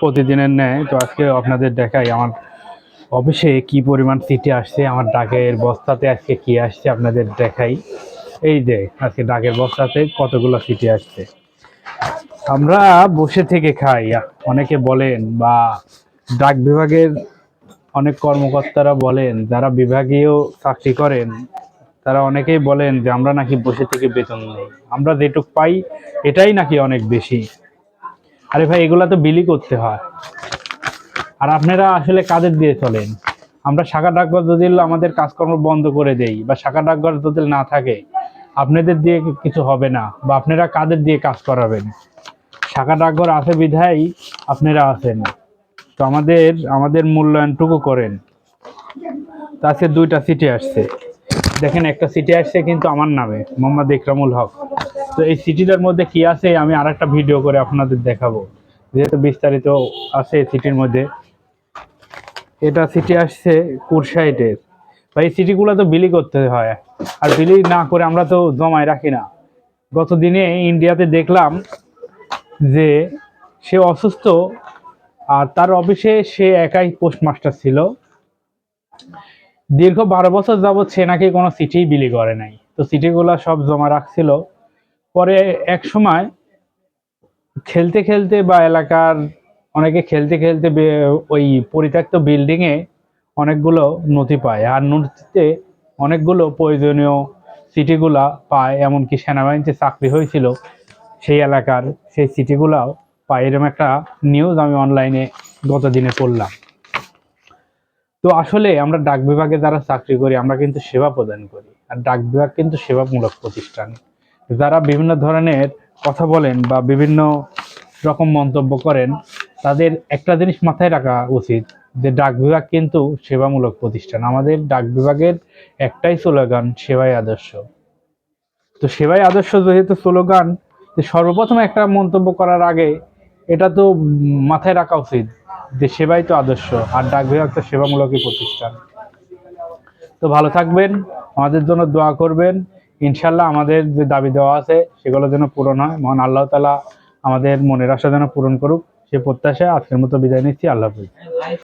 প্রতিদিনের ন্যায়। তো আজকে আপনাদের দেখাই আমার অফিসে কি পরিমাণ সিটি আসছে, আমার ডাকের বস্তাতে আজকে কি আসছে আপনাদের দেখাই। এই যে, আজকে ডাকের বস্তাতে কতগুলো সিটি আসছে। আমরা বসে থেকে খাই। অনেকে বলেন বা ডাক বিভাগের অনেক কর্মকর্তারা বলেন, যারা বিভাগীয় চাকরি করেন, তারা অনেকেই বলেন যে আমরা নাকি বসে থেকে বেতন নেই। আমরা যেটুক পাই, এটাই নাকি অনেক বেশি। আরে ভাই, এগুলা তো বিলি করতে হয়। আর আপনারা আসলে কাদের দিয়ে চলেন? আমরা শাখা ডাকঘর যদি আমাদের কাজকর্ম বন্ধ করে দেই বা শাখা ডাকঘর যদি না থাকে, আপনাদের দিয়ে কিছু হবে না? বা আপনারা কাদের দিয়ে কাজ করাবেন? শাখা ডাকঘর আছে বিধায় আপনারা আছেন। তো আমাদের আমাদের মূল্যায়নটুকু করেন। আজকে দুইটা সিটি আসছে। দেখেন, একটা সিটি আসছে কিন্তু আমার নামে, মোহাম্মদ ইকরামুল হক। তো এই সিটিটার মধ্যে কি আছে, আমি আর একটা ভিডিও করে আপনাদের দেখাবো। যেহেতু বিস্তারিত আছে সিটির মধ্যে। এটা সিটি আসছে কুরসাইটের বা এই সিটিগুলো তো বিলি করতে হয়। আর বিলি না করে আমরা তো জমায় রাখি না। গত দিনে ইন্ডিয়াতে দেখলাম যে সে অসুস্থ, আর তার অফিসে সে একাই পোস্টমাস্টার ছিল। দীর্ঘ বারো বছর যাবৎ সে নাকি কোনো চিঠি বিলি করে নাই। তো চিঠিগুলো সব জমা রাখছিল। পরে এক সময় খেলতে খেলতে বা এলাকার অনেকে খেলতে খেলতে ওই পরিত্যক্ত বিল্ডিংয়ে অনেকগুলো নথি পায়। আর নথিতে অনেকগুলো প্রয়োজনীয় চিঠিগুলা পায়। এমনকি সেনাবাহিনীতে চাকরি হয়েছিল সেই এলাকার সেই চিঠিগুলাও পায়। এরকম একটা নিউজ আমি অনলাইনে গত দিনে পড়লাম। তো আসলে আমরা ডাক বিভাগে যারা চাকরি করি, আমরা কিন্তু সেবা প্রদান করি। আর ডাক বিভাগ কিন্তু সেবামূলক প্রতিষ্ঠান। যারা বিভিন্ন ধরনের কথা বলেন বা বিভিন্ন রকম মন্তব্য করেন, তাদের একটা জিনিস মাথায় রাখা উচিত যে ডাক বিভাগ কিন্তু সেবামূলক প্রতিষ্ঠান। আমাদের ডাক বিভাগের একটাই স্লোগান, সেবাই আদর্শ। তো সেবাই আদর্শ যেহেতু স্লোগান সর্বপ্রথম একটা মন্তব্য করার আগে এটা তো মাথায় রাখা উচিত সেবাই তো আদর্শ, আর ডাক বিভাগ তো সেবামূলকই প্রতিষ্ঠান। তো ভালো থাকবেন, আমাদের জন্য দোয়া করবেন। ইনশাল্লাহ আমাদের যে দাবি দেওয়া আছে, সেগুলো যেন পূরণ হয়। মহান আল্লাহ তালা আমাদের মনের আশা যেন পূরণ করুক। সে প্রত্যাশায় আজকের মতো বিদায় নিচ্ছি। আল্লাহ হাফিজ।